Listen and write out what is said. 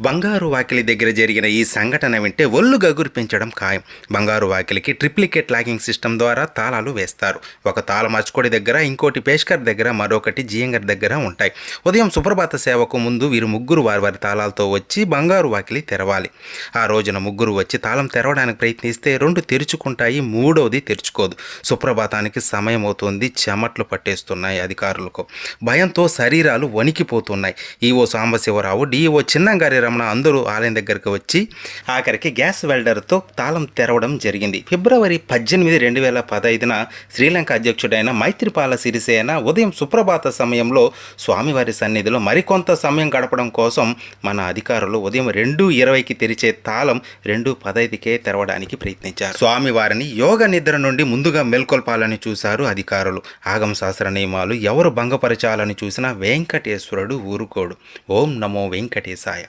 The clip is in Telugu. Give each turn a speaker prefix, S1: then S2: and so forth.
S1: బంగారు వాకిలి దగ్గర జరిగిన ఈ సంఘటన వింటే ఒళ్ళు గగురిపించడం ఖాయం. బంగారు వాకిలికి ట్రిప్లికేట్ లాకింగ్ సిస్టమ్ ద్వారా తాళాలు వేస్తారు. ఒక తాళం అచ్చుకోడి దగ్గర ఇంకోటి పేష్కర్ దగ్గర మరొకటి జియంగర్ దగ్గర ఉంటాయి. ఉదయం సుప్రభాత సేవకు ముందు వీరు ముగ్గురు వారి వారి తాళాలతో వచ్చి బంగారు వాకిలి తెరవాలి. ఆ రోజున ముగ్గురు వచ్చి తాళం తెరవడానికి ప్రయత్నిస్తే రెండు తెరుచుకుంటాయి మూడవది తెరుచుకోదు. సుప్రభాతానికి సమయం అవుతుంది చెమట్లు పట్టేస్తున్నాయి అధికారులకు. భయంతో శరీరాలు వణికిపోతున్నాయి. ఈవో సాంబశివరావు డిఓ చిన్నంగారి రమణ అందరూ ఆలయం దగ్గరకు వచ్చి ఆఖరికి గ్యాస్ వెల్డర్తో తాళం తెరవడం జరిగింది. ఫిబ్రవరి పద్దెనిమిది రెండు వేల పదైదున శ్రీలంక అధ్యక్షుడైన మైత్రిపాల సిరిసేన ఉదయం సుప్రభాత సమయంలో స్వామివారి సన్నిధిలో మరికొంత సమయం గడపడం కోసం మన అధికారులు ఉదయం రెండు ఇరవైకి తెరిచే తాళం రెండు పదైదుకే తెరవడానికి ప్రయత్నించారు. స్వామివారిని యోగ నిద్ర నుండి ముందుగా మేల్కొల్పాలని చూశారు అధికారులు. ఆగమ శాస్త్ర నియమాలు ఎవరు భంగపరచాలని చూసినా వెంకటేశ్వరుడు ఊరుకోడు. ఓం నమో వెంకటేశాయ.